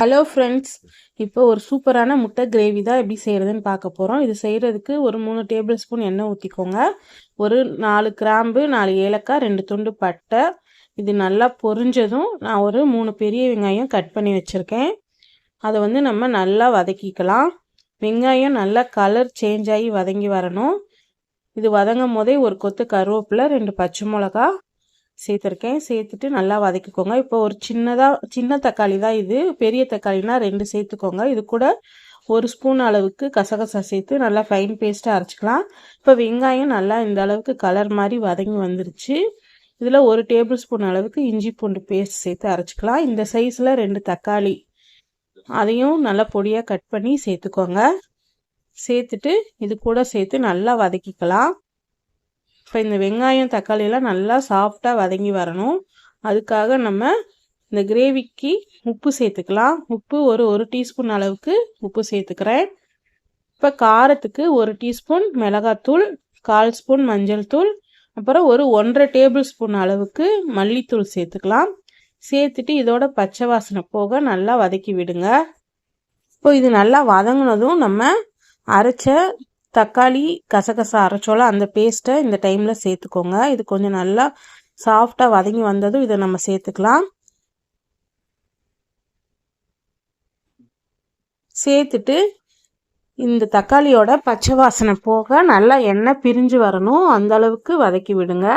Hello friends இப்போ ஒரு சூப்பரான முட்டை கிரேவி தான் எப்படி செய்கிறதுன்னு பார்க்க போகிறோம் இது செய்கிறதுக்கு ஒரு மூணு டேபிள் ஸ்பூன் எண்ணெய் ஊற்றிக்கோங்க ஒரு நாலு கிராம்பு நாலு ஏலக்காய் ரெண்டு துண்டு பட்டை. இது நல்லா பொரிஞ்சதும் நான் ஒரு மூணு பெரிய வெங்காயம் கட் பண்ணி வச்சுருக்கேன். அதை வந்து நம்ம நல்லா வதக்கிக்கலாம். வெங்காயம் நல்லா கலர் சேஞ்ச் ஆகி வதங்கி வரணும். இது வதங்கும் போதே ஒரு கொத்து கருவேப்பிலை ரெண்டு பச்சை மிளகா சேர்த்துருக்கேன். சேர்த்துட்டு நல்லா வதக்கிக்கோங்க. இப்போ ஒரு சின்னதாக சின்ன தக்காளி தான் இது. பெரிய தக்காளினா ரெண்டு சேர்த்துக்கோங்க. இது கூட ஒரு ஸ்பூன் அளவுக்கு கசகசா சேர்த்து நல்லா ஃபைன் பேஸ்ட்டாக அரைச்சிக்கலாம். இப்போ வெங்காயம் நல்லா இந்த அளவுக்கு கலர் மாதிரி வதங்கி வந்துருச்சு. இதில் ஒரு டேபிள் ஸ்பூன் அளவுக்கு இஞ்சி பூண்டு பேஸ்ட் சேர்த்து அரைச்சிக்கலாம். இந்த சைஸில் ரெண்டு தக்காளி. அதையும் நல்லா பொடியாக கட் பண்ணி சேர்த்துக்கோங்க. சேர்த்துட்டு இது கூட சேர்த்து நல்லா வதக்கிக்கலாம். இப்போ இந்த வெங்காயம் தக்காளியெல்லாம் நல்லா சாஃப்டாக வதங்கி வரணும். அதுக்காக நம்ம இந்த கிரேவிக்கு உப்பு சேர்த்துக்கலாம். உப்பு ஒரு ஒரு டீஸ்பூன் அளவுக்கு உப்பு சேர்த்துக்கிறேன். இப்போ காரத்துக்கு ஒரு டீஸ்பூன் மிளகாத்தூள் கால் ஸ்பூன் மஞ்சள் தூள் அப்புறம் ஒரு ஒன்றரை டேபிள் ஸ்பூன் அளவுக்கு மல்லித்தூள் சேர்த்துக்கலாம். சேர்த்துட்டு இதோட பச்சை வாசனை போக நல்லா வதக்கி விடுங்க. இப்போ இது நல்லா வதங்கினதும் நம்ம அரைச்ச தக்காளி கசகசா அரைச்சோல அந்த பேஸ்ட்டை இந்த டைமில் சேர்த்துக்கோங்க. இது கொஞ்சம் நல்லா சாஃப்டாக வதங்கி வந்ததும் இதை நம்ம சேர்த்துக்கலாம். சேர்த்துட்டு இந்த தக்காளியோட பச்சை வாசனை போக நல்லா எண்ணெய் பிரிஞ்சு வரணும். அந்த அளவுக்கு வதக்கி விடுங்க.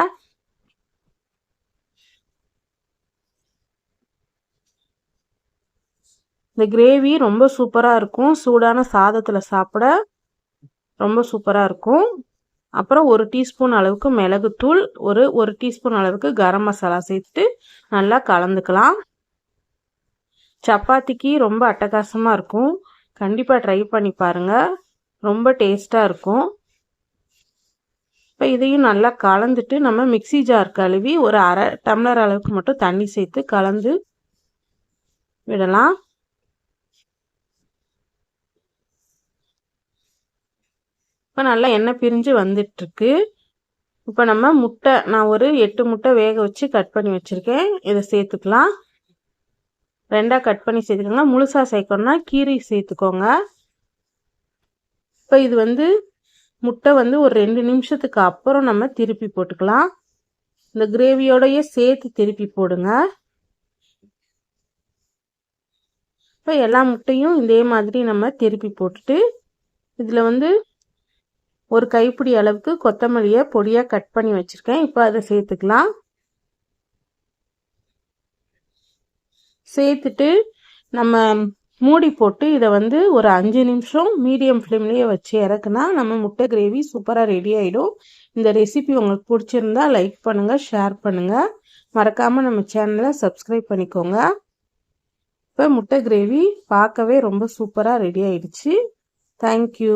இந்த கிரேவி ரொம்ப சூப்பராக இருக்கும். சூடான சாதத்தில் சாப்பிட ரொம்ப சூப்பராக இருக்கும். அப்புறம் ஒரு டீஸ்பூன் அளவுக்கு மிளகுத்தூள் ஒரு ஒரு டீஸ்பூன் அளவுக்கு கரம் மசாலா சேர்த்துட்டு நல்லா கலந்துக்கலாம். சப்பாத்திக்கு ரொம்ப அட்டகாசமாக இருக்கும். கண்டிப்பாக ட்ரை பண்ணி பாருங்கள் ரொம்ப டேஸ்ட்டாக இருக்கும். இப்போ இதையும் நல்லா கலந்துட்டு நம்ம மிக்சி ஜார் கழுவி ஒரு அரை டம்ளர் அளவுக்கு மட்டும் தண்ணி சேர்த்து கலந்து விடலாம். இப்போ நல்லா எண்ணெய் பிரிஞ்சு வந்துட்டுருக்கு. இப்போ நம்ம முட்டை நான் ஒரு எட்டு முட்டை வேக வச்சு கட் பண்ணி வச்சுருக்கேன். இதை சேர்த்துக்கலாம். ரெண்டாக கட் பண்ணி சேர்த்துக்கோங்க. முழுசாக சேர்க்கணும்னா கீரை சேர்த்துக்கோங்க. இப்போ இது வந்து முட்டை வந்து ஒரு ரெண்டு நிமிஷத்துக்கு அப்புறம் நம்ம திருப்பி போட்டுக்கலாம். இந்த கிரேவியோடையே சேர்த்து திருப்பி போடுங்க. இப்போ எல்லா முட்டையும் இதே மாதிரி நம்ம திருப்பி போட்டுட்டு இதில் வந்து ஒரு கைப்பிடி அளவுக்கு கொத்தமல்லியை பொடியாக கட் பண்ணி வச்சுருக்கேன். இப்போ அதை சேர்த்துக்கலாம். சேர்த்துட்டு நம்ம மூடி போட்டு இதை வந்து ஒரு அஞ்சு நிமிஷம் மீடியம் ஃப்ளேம்லேயே வச்சு இறக்குனா நம்ம முட்டை கிரேவி சூப்பராக ரெடி ஆகிடும் இந்த ரெசிபி உங்களுக்கு பிடிச்சிருந்தா லைக் பண்ணுங்கள் ஷேர் பண்ணுங்கள் மறக்காமல் நம்ம சேனலை சப்ஸ்கிரைப் பண்ணிக்கோங்க. இப்போ முட்டை கிரேவி பார்க்கவே ரொம்ப சூப்பராக ரெடி ஆயிடுச்சு. தேங்க்யூ